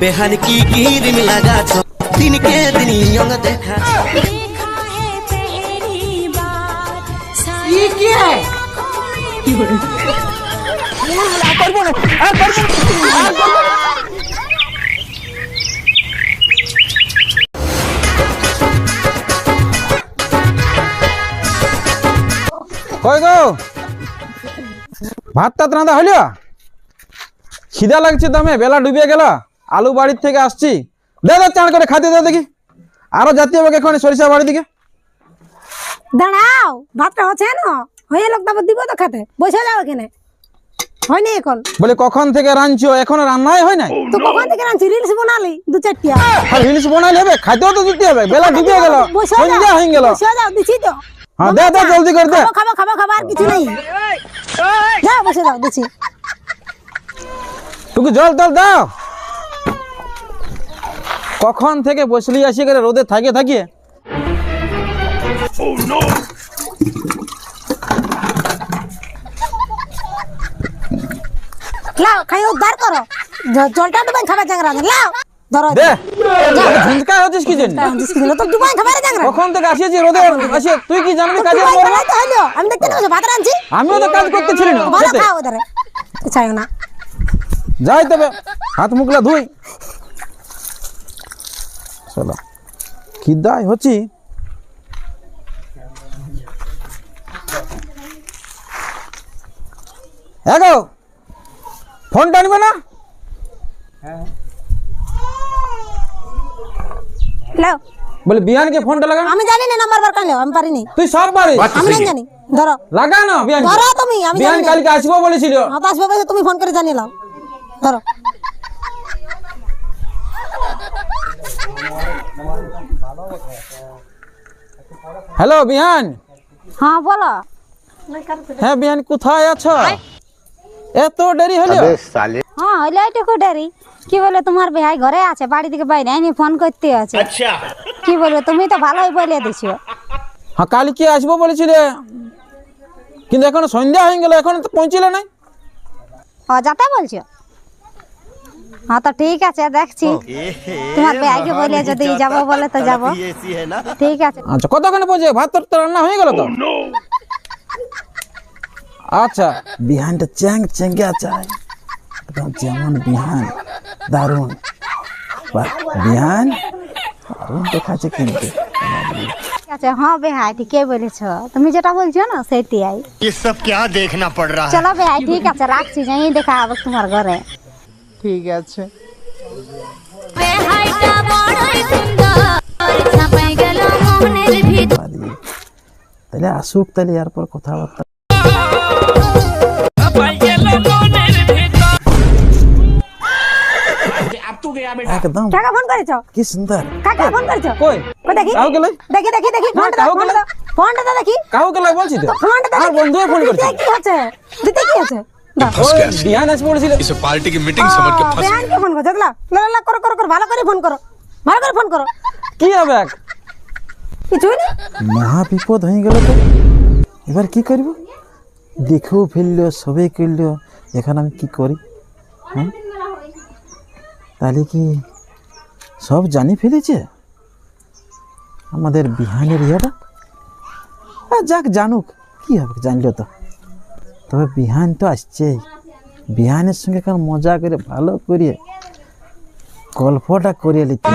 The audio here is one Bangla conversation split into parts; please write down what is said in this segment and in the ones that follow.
बेहन की गिरिम लगा छो दिन के दिन यंग देखा छो देखा है पहली बार ये क्या है কই গো ভাত টাত রাঁধা হইল খিদা লাগছে দমে বেলা ডুবে গেল। আলু বাড়ির থেকে আসছি। দে দে চান করে খাতে দে দেখি। আরও জাতীয় হবে এখন সরিষা বাড়ি দিকে। দাঁড়াও ভাতটা হচ্ছে না? হয়ে লোক তারপর দিব তো খেতে। বসে যাও এখানে। হয়নি এখন। বলে কখন থেকে রাঁধছো? এখনও রান্নাই হয় নাই? তো কখন থেকে রাঁধছি? রিলস বানালি দু চারটিয়া। আর রিলিশ বানাইলে হবে খাইতেও তো দিতে হবে। বেলা ডুবে গেল। বসে সন্ধ্যা হয়ে গেল। বসে যাও দিছি তো। হ্যাঁ দে দে জলদি করে দে। খাব খাব খাব খাব আর কিছু নেই। যাও বসে যাও দিছি। টুকু জল টল দাও। কখন থেকে বসলি আসি করে? রোদে থাকে থাকিয়ে। লাও খাই উদ্ধার করো। জলটা ডুবাই খাবার জায়গা রাখে লাও। ধরো। দে। ঝুঁচকা হচ্ছিস কি জন্য? তো ডুবাই খাবার জায়গা কখন থেকে আসিয়েছি রোদে? আসি তুই কি জানবি কাজে আমি দেখতে না ভাত রাঁধছি আমিও তো কাজ করতেছিলি না ভালো খাও ওদের। চাই না। যাই তবে হাত মুখলা ধুই। চলো। খিদাই হচ্ছি? এগো ফোনটা নিবে না? লাও বলে বিহানকে ফোনটা লাগা আমি জানি না নাম্বার বার কাইলো আমি পারিনি। তুই সব পারিস। আমি না জানি। ধরো। লাগা না বিহান ধরো তুমি আমি বিহান জানি কালকে আসব বলেছিল। হ্যাঁ আসবে বলে তুমি ফোন করে জানিয়ে লাও ধরো। হ্যালো বিহান? হ্যাঁ বলো। হ্যাঁ বিহান কোথায় আছো? এত দেরি হলো? হ্যাঁ হইলে এইটুকু দেরি। কি বলে তোমার ভাই ঘরে আছে? বাড়ি থেকে বাইরে আইনি ফোন করতে আছে। কি বলব তুমি তো ভালোই বলে দিছো। হ্যাঁ কালকে আসব বলেছিলে? কিন্তু এখন সন্ধ্যা হয়ে গেল এখন তো পৌঁছিলে নাই। ও যাতে বলছো? হ্যাঁ তো ঠিক আছে দেখছি তোমার ভাইকে বলে যদি যাবো বলে তো যাবো ऐसी है ना ঠিক আছে আচ্ছা কতক্ষণে পৌঁছে ভাত তোর তো রান্না হয়ে গেল তো আচ্ছা বিহানটা চ্যাং চ্যাঙ্গা চাই একদম যেমন বিহান দারুণ বাহ, বিহান দারুণ দেখাচ্ছে কিন্তু ঠিক আছে হ্যাঁ বেহাই ঠিকই বলেছো তুমি যেটা বলছো না সেটাই ये सब क्या देखना पड़ रहा है চলো বেহাই ঠিক আছে রাখছি যাই দেখা হবে তোমার ঘরে ঠিক আছে। তাহলে আসুক তাহলে এরপর কথাবার্তা। একদম। কাকা ফোন করেছ? কি সুন্দর। কাকা ফোন করেছ? কই? কই দেখি। গেলে দেখি দেখি দেখি ফোনটা দাও কাউ গেলে? ফোনটা দেখি। কাউ গেলে বলছি তো। ফোনটা দাও আর দেখি। বন্ধু ফোন করছে কি হচ্ছে? দিতে কি হচ্ছে? দাও ওই বিহান করো ভালো করে ফোন করো। ভালো করে ফোন করো। কি হবে কিছুই না মহা হয়ে গেল এবার কি করব? দেখেও ফেলল সবে করল এখন আমি কি করি? হ্যাঁ? তাহলে কি সব জানি ফেলেছে? আমাদের বিহানের ইয়েটা? যাক জানুক। কি হবে জানলো তো। তবে বিহান তো আসছেই বিহানের সঙ্গে এখন মজা করে ভালো করে গল্পটা করিয়ে নিতে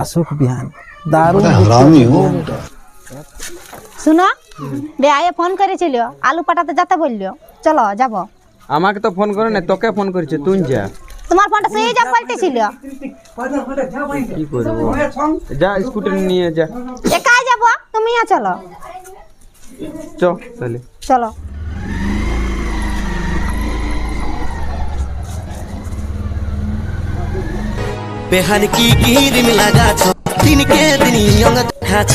আসুক বিহান দারুণ শুনো বেহাইয়ে ফোন করেছিল আলু পাঠাতে যেতে বলল চলো যাব। আমাকে তো ফোন করে না তোকে ফোন করেছে তুই যা। তোমার ফোনটা সুইচ অফ পাল্টেছিল কি করব? যা স্কুটি নিয়ে যা। একাই যাব তুমিও চলো। চ তাহলে। চলো। বেহান কি গিরিম লাগাছ দিনকে দিন ইয়ং দেখাছ।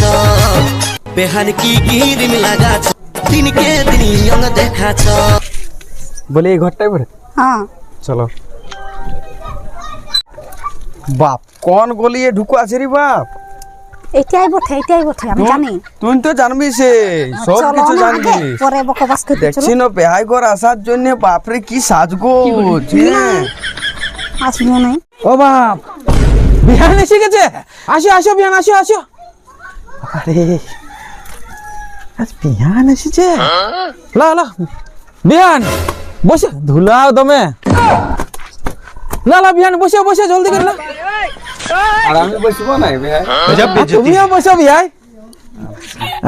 বেহান কি গিরিম লাগাছ দিনকে দিন ইয়ং দেখাছ। বলে এই ঘরটাই পড়ে? হ্যাঁ। চলো। বাপ কোন গলিয়ে ঢুকু আছে রে বাপ? এটাই বটে এটাই বটে আমি জানি। তুই তো জানবি সে সব কিছু না জানবি। পরে বকবাস করতে দেখছি না ঘর আসার জন্য বাপরে কি সাজগো হ্যাঁ। আসব নাই ও বাপ বিহান এসে গেছে? আসো আসো বিহান আসো আসো। আরে আজ বিহান এসেছে? লা লা বিহান বসে ধুলাও দমে। লা লা বিহান বসে বসে জলদি করে না আর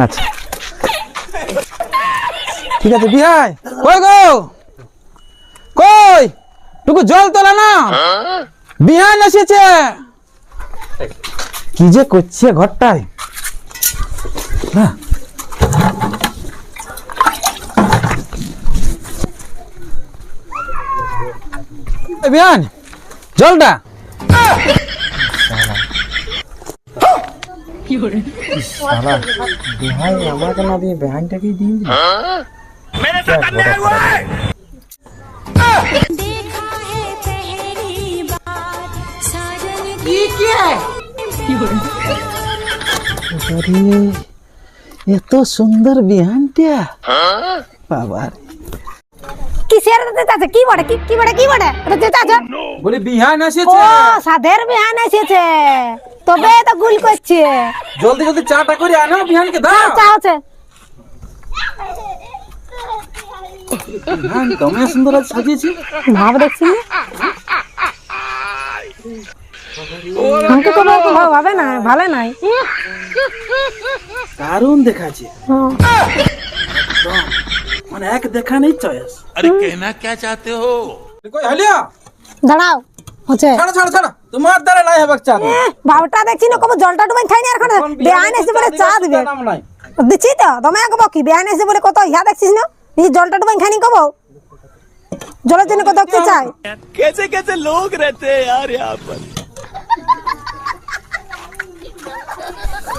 আচ্ছা। ঠিক আছে বিহাই কই গো? কই? টুকু জল তোলা না? বিহান এসেছে কি যে করছে ঘরটায়? বিহান জলটা। বেহাই আমাকে না দিয়ে বেহাইটাকেই দিয়ে দিল আরে এত সুন্দর বিহানটা বাবা রে। কিসের দিতে আছে কি বড়ে কি কি বড়ে কি বড়ে দিতে আছে বলি বিহান ও সাধের বিহান এসেছে। তবে তো গুল করছে। জলদি জলদি চাটা করে আনো বিহানকে দাও। চা আছে। বিহান দমে সুন্দর আজ সাজিয়েছি। ভাব দেখছি না? আমাকে তো ভাব হবে না ভালো নাই। দারুণ দেখাচ্ছে। হ্যাঁ। মানে এক দেখা নেই চয়েস अरे कहना क्या चाहते हो কই হালিয়া দাঁড়াও হচ্ছে ছাড়ো ছাড়ো ছাড়ো তোমার দ্বারা লাই হবে চা দাও। ভাবটা দেখছি না কবে জলটা ডুবাই খাই না এখন এখন বেআইন এসে বলে চা দিবে নাম নাই দিচ্ছি তো তুমি আগে বকি বেআইন এসে বলে কত ইয়া দেখছিস না এই জলটা ডুবাই খাইনি কব জলের জন্য কত কি চাই कैसे कैसे लोग रहते हैं यार यहाँ पर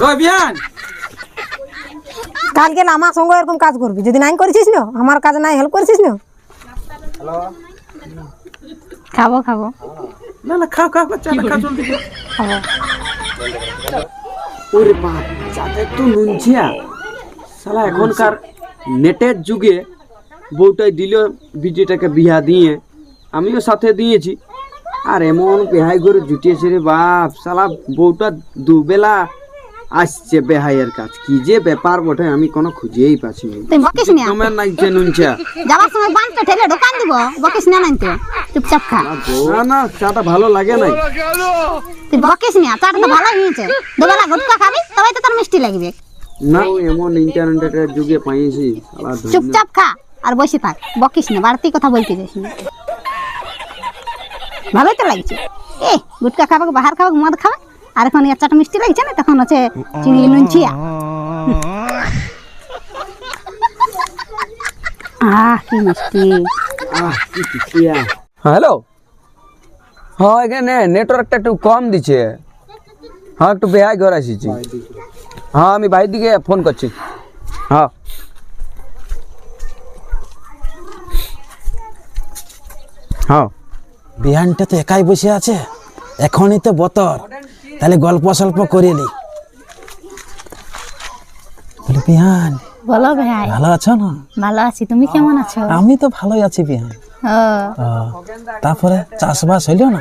ওই বিহান কালকে না আমার সঙ্গে এরকম কাজ করবি। যদি নাই করেছিস না আমার কাজ নাই হেল্প করেছিস না? খাব খাব। না না খাও খাও চাটা খাও জলদি খাও। ওরে বাপ চাতে তো নুনছিয়া শালা এখনকার নেটের যুগে বউটাই দিল বিজয়টাকে বিয়া দিয়ে। আমিও সাথে দিয়েছি। আর এমন বেহাই করে জুটিয়েছে রে বাপ। শালা বউটা দুবেলা আসছে বেহাইয়ের কাজ। কি যে ব্যাপার বটে আমি কোনো খুঁজেই পাচ্ছি না। তুই বকিস না তোমার নাইছে নুনছিয়া যাবার সময় বানটা ঠেলে দোকান দিব বকিস না নাই তো চুপচাপ খা। না না চাটা ভালো লাগে নাই। তুই বকিস না চাটা তো ভালো হয়েছে। দুবেলা গুটকা খাবি তবে তো তোর মিষ্টি লাগবে। না এমন ইন্টারনেটের যুগে পাইছি চুপচাপ খা আর বসে থাক বকিস না বাড়তি কথা বলতে যাস না। ভালোই তো লাগছে। এ গুটকা খাবে বাহার খাবে মদ খাবে আর এখন এর চাটা মিষ্টি লাগছে না তখন হচ্ছে চিনি নুনছিয়া আহ কি মিষ্টি। আহ হ্যালো? হ্যাঁ এখানে নেটওয়ার্কটা একটু কম দিচ্ছে। হ্যাঁ একটু বেহাই ঘর আসিছি। হ্যাঁ আমি বাইর দিকে ফোন করছি। হ্যাঁ। হ্যাঁ। বিহানটা তো একাই বসে আছে এখনই তো বতর। তাহলে গল্প সল্প করিলি বলি বিহান বলো ভাই। ভালো আছো না? ভালো আছি তুমি কেমন আছো? আমি তো ভালোই আছি বিহান তারপরে চাষবাস হইল না?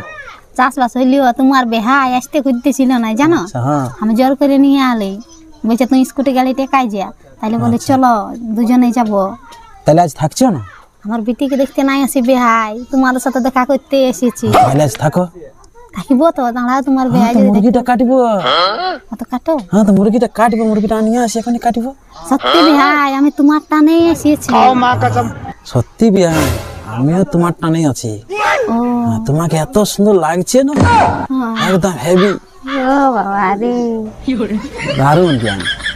চাষবাস হইলেও তোমার বেহাই আসতে করতেছিল না জানো? আচ্ছা, হ্যাঁ। আমি জোর করে নিয়ে আলি। বলছে তুই স্কুটি গাড়ি টেকাই যা। তাহলে বলে চলো দুজনে যাব। তাহলে আজ থাকছো না? আমার বিটিকে দেখতে নাই আসি বেহাই তোমার সাথে দেখা করতে এসেছি। তাহলে আজ থাকো। থাকিব তো দাঁড়াও তোমার হ্যাঁ বেহাই যদি মুরগিটা কাটিব। অত কাটো। হ্যাঁ তো মুরগিটা কাটবো মুরগিটা নিয়ে আসি এখনই কাটিব। সত্যি বেহাই আমি তোমার টানে এসেছি। সত্যি বিহান আমিও তোমার টানেই আছি। ও। হ্যাঁ, তোমাকে এত সুন্দর লাগছে না? একদম হেভি ও বাবা রে। দারুণ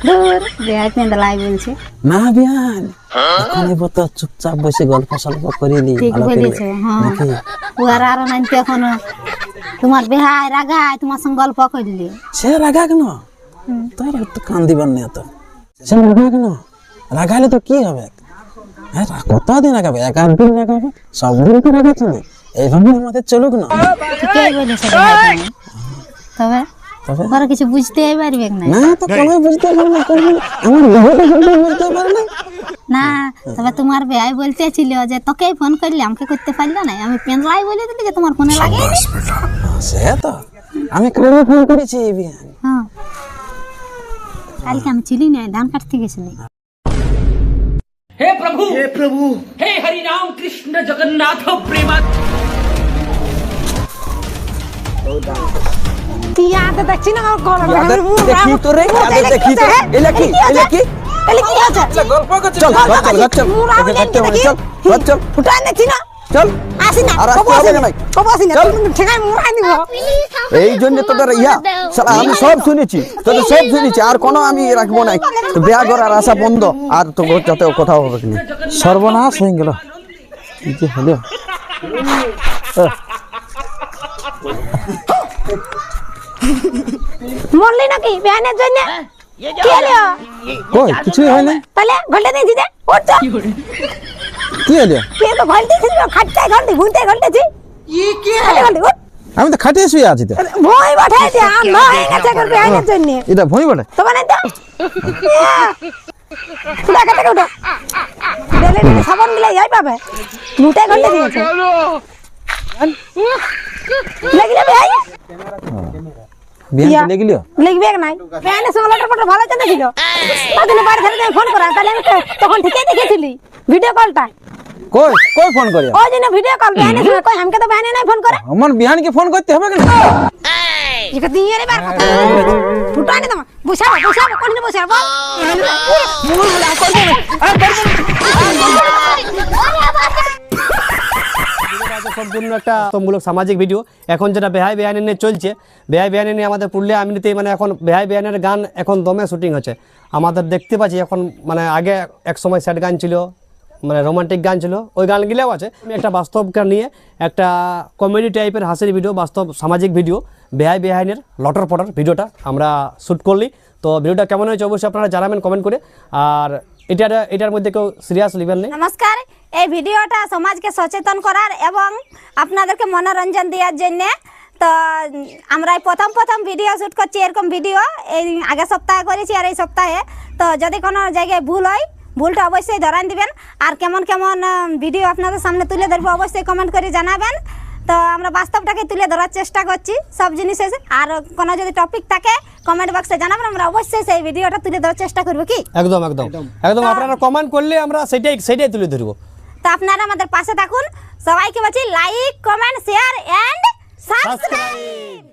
দূর বেহাই লাই বলছে না বিহান এখন তো চুপচাপ বসে গল্প সল্প ঠিক করে। বলেছে হ্যাঁ। উহার আরও নাই তো এখনও। তোমার বেহায় রাগায় তোমার সঙ্গে গল্প করলি। সে রাগা কেন? তোর তো কান দিবার নেই তো সে রাগা কেন? রাগাইলে তো কি হবে? হ্যাঁ কতদিন রাগাবে? এক আধ দিন রাগাবে? সব দিন তো রাগাচ্ছে না। এইভাবে আমাদের চলুক না। ঠিকই বলেছে তবে হবে ওরা কিছু বুঝতেই পারবে না। না তো কোনো বুঝতে পারবে না আমার বহুটা হলে বুঝতে পারবে না। তবে তোমার ভাই বলতেছিল যে তোকে ফোন করলে আমাকে করতে পারল না? আমি পেনলাই বলে দিলি যে তোমার ফোনে লাগে সে তো আমি কেন ফোন করেছি বিহান হ্যাঁ। কালকে আমি চিলি নাই ধান কাটতে গেছিলি। হে প্রভু! হে প্রভু! হে হরি রাম কৃষ্ণ জগন্নাথ প্রেমাত। তুই আতে দেখছি না আমার গলা আদে দেখি তো রে, আদে দেখি তো। এলা কি? এলা কি? এলে কি? আছে? গল্প করছে চল ঘর চল চল চল চল। ফুটাই দেখছি না। চল। আসি না আর কবো আসি না না। কবো আসি না চল। ঠিকাই মুরাই দিব। এই জন্য তোদের ইয়া শালা আমি সব শুনেছি তোদের সব শুনেছি আর কোনো আমি রাখব না তো বিয়া করার আশা বন্ধ আর তো যাতে কোথাও হবে কি সর্বনাশ হয়ে গেল। কি যে হলো। মরলি নাকি? বেহানের জন্য? কি হলো কই? কিছুই হয় না? তাহলে ঘলটে দিয়েছি যে উঠ। কি হলো? তুই তো ঘলটে ছিল খাটতে কি? ঘলটে উঠ। আমি তো খাটিয়ে শুয়ে আছি তো। ভয় বাঠাই দে না হয়ে গেছে এখন বেহানের জন্য। এটা ভয় বলে তোমার না কাটে উঠো ডেলে ডেলে সাবান গিলা যাই পাবে। দিয়েছে। লাগিলে বেহাই বিয়ান ইয়া। চলে গেলিও? লিখবে নাই? বেহানের সঙ্গে লটর পটর ভালো চলে ছিল তাদের বাড়ি থেকে ফোন করা? তাহলে আমি তখন ঠিকই দেখেছিলি। ভিডিও কলটা কই কই ফোন করিয়া? ওই জন্য ভিডিও কল বেহানের সঙ্গে কই আমাকে তো বেহানে নাই ফোন করে? আমার বিহানকে ফোন করতে হবে কেন এটা দিয়ে রে বার কথা ফুটা নে তোমার। বসাবো বসাবো কোন দিন বসাবো মুল মুল না আর সম্পূর্ণ একটা মূলক সামাজিক ভিডিও। এখন যেটা বেহাই বেহানি নিয়ে চলছে, বেহাই বেহানি নিয়ে আমাদের পুরুলিয়া আমিনিতে মানে এখন বেহাই বেহানের গান এখন দমে শুটিং হচ্ছে। আমাদের দেখতে পাচ্ছি এখন মানে আগে এক সময় স্যাড গান ছিল মানে রোমান্টিক গান ছিল, ওই গানগুলোও আছে। আমি একটা বাস্তবকে নিয়ে একটা কমেডি টাইপের হাসির ভিডিও, বাস্তব সামাজিক ভিডিও, বেহাই বেহাইনের লটর পটর ভিডিওটা আমরা শ্যুট করলি। তো ভিডিওটা কেমন হয়েছে অবশ্যই আপনারা জানাবেন কমেন্ট করে। আর এটার এটার মধ্যে কেউ সিরিয়াস নেবেন নেই? নমস্কার, এই ভিডিওটা সমাজকে সচেতন করার এবং আপনাদেরকে মনোরঞ্জন দেওয়ার জন্য। তো, আমরা প্রথম প্রথম ভিডিও শ্যুট করছি, এরকম ভিডিও এই আগের সপ্তাহে করেছি আর এই সপ্তাহে। তো, যদি কোনো জায়গায় ভুল হয়, ভুলটা অবশ্যই ধরান দিবেন। আর কেমন কেমন ভিডিও আপনাদের সামনে তুলে ধরবো, অবশ্যই কমেন্ট করে জানাবেন। তো আমরা বাস্তবটাকে তুলে ধরার চেষ্টা করছি। সব জিনিস এসে। আর কোনো যদি টপিক থাকে কমেন্ট বক্সে জানাবেন আমরা অবশ্যই সেই ভিডিওটা তুলে ধরার চেষ্টা করব কি? একদম একদম। একদম। আপনারা কমেন্ট করলে আমরা সেটাই সেটাই তুলে ধরবো। তো আপনারা আমাদের পাশে থাকুন। সবাইকে বলছি like comment share and subscribe